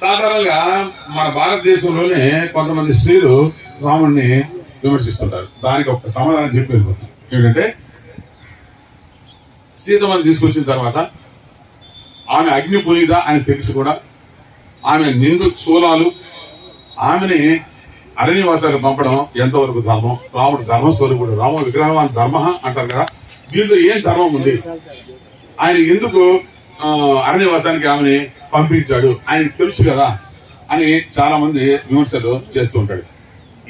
సాధారణంగా మన భారతదేశంలోనే కొంతమంది స్త్రీలు రాముడిని విమర్శిస్తుంటారు. దానికి ఒక సమాధానం చెప్పి వెళ్ళిపోతాం ఏంటంటే సీతమని తీసుకొచ్చిన తర్వాత ఆమె అగ్ని పునీద అని తెలిసి కూడా ఆమె నిండు చూలాలు ఆమెని అరణ్యవాసాలు పంపడం ఎంతవరకు ధర్మం? రాముడు ధర్మస్వరూపుడు రామ విగ్రహం ధర్మ అంటారు కదా. దీంట్లో ఏం ధర్మం ఉంది? ఆయన ఎందుకు అరణ్యవాసానికి ఆమెని పంపించాడు. ఆయనకు తెలుసు కదా అని చాలా మంది విమర్శలు చేస్తూ ఉంటాడు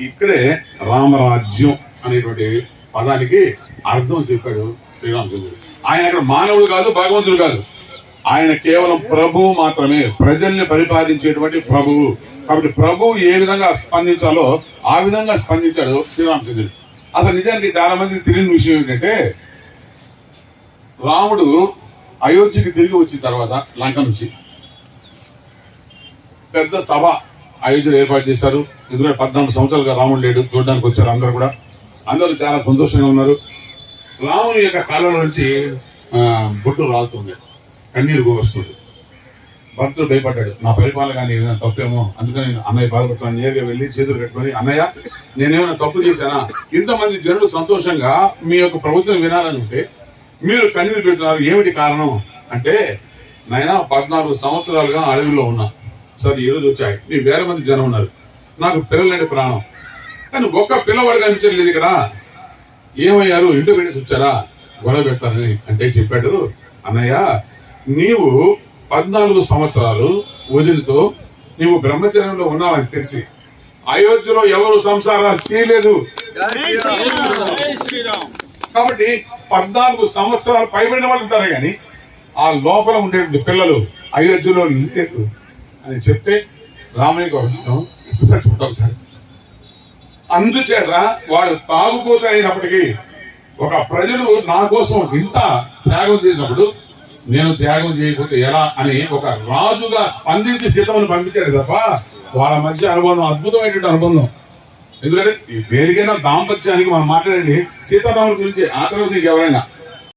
ఇక్కడే రామరాజ్యం అనేటువంటి పదానికి అర్థం చెప్పాడు శ్రీరామచంద్రుడు. ఆయన అక్కడ మానవుడు కాదు భగవంతుడు కాదు. ఆయన కేవలం ప్రభువు మాత్రమే ప్రజల్ని పరిపాలించేటువంటి ప్రభువు. కాబట్టి ప్రభువు ఏ విధంగా స్పందించాలో ఆ విధంగా స్పందించాడు శ్రీరామచంద్రుడు. అసలు నిజానికి చాలా మంది తెలియని విషయం ఏంటంటే రాముడు అయోధ్యకి తిరిగి వచ్చిన తర్వాత లంక నుంచి పెద్ద సభ అయోధ్యలో ఏర్పాటు చేశారు. ఎందుకంటే పద్నాలుగు సంవత్సరాలుగా రాముడు లేడు చూడడానికి వచ్చారు అందరూ కూడా. అందరూ చాలా సంతోషంగా ఉన్నారు. రాముని యొక్క కాలం నుంచి బొట్టు రాలుతుంది. కన్నీరు వస్తుంది భర్తలు భయపడ్డాడు. నా పరిపాలన కానీ ఏదైనా తప్పేమో అందుకని నేను అన్నయ్య బాధపడుతున్నాను నేరుగా వెళ్ళి చేతులు కట్టుకొని అన్నయ్య నేనేమైనా తప్పు చేశానా? ఇంతమంది జనులు సంతోషంగా మీ యొక్క ప్రభుత్వం వినాలనుకుంటే మీరు కన్నీరు పెడుతున్నారు. ఏమిటి కారణం? అంటే నాయన పద్నాలుగు సంవత్సరాలుగా అడవిలో ఉన్నా. సరే ఈ రోజు వచ్చాయి. నీ వేల మంది జనం ఉన్నారు. నాకు పిల్లలంటే ప్రాణం. కానీ ఒక్క పిల్లవాడు కనిపించలేదు ఇక్కడ. ఏమయ్యారు? ఇంటి పెట్టేసి వచ్చారా? గొడవ పెట్టారని అంటే చెప్పాడు. అన్నయ్య నీవు పద్నాలుగు సంవత్సరాలు వదిలితో నీవు బ్రహ్మచర్యంలో ఉన్నావని తెలిసి అయోధ్యలో ఎవరు సంసారాలు చేయలేదు? కాబట్టి పద్నాలుగు సంవత్సరాలు పైబడిన వాళ్ళు ఉంటారు కానీ ఆ లోపల ఉండే పిల్లలు అయోధ్యలో లేదు అని చెప్తే రామయ్య గౌరవం చూద్దాం అందుచేత వాడు తాగుబోతు అయినప్పటికీ ఒక ప్రజలు నా కోసం ఇంత త్యాగం చేసినప్పుడు నేను త్యాగం చేయకపోతే ఎలా అని ఒక రాజుగా స్పందించి సీతమ్మను పంపించాడు తప్ప వాళ్ళ మధ్య అనుబంధం అద్భుతమైనటువంటి అనుబంధం ఎందుకంటే దేనికైనా దాంపత్యానికి మనం మాట్లాడేది సీతారాముల గురించి ఆ తర్వాత నీకు ఎవరైనా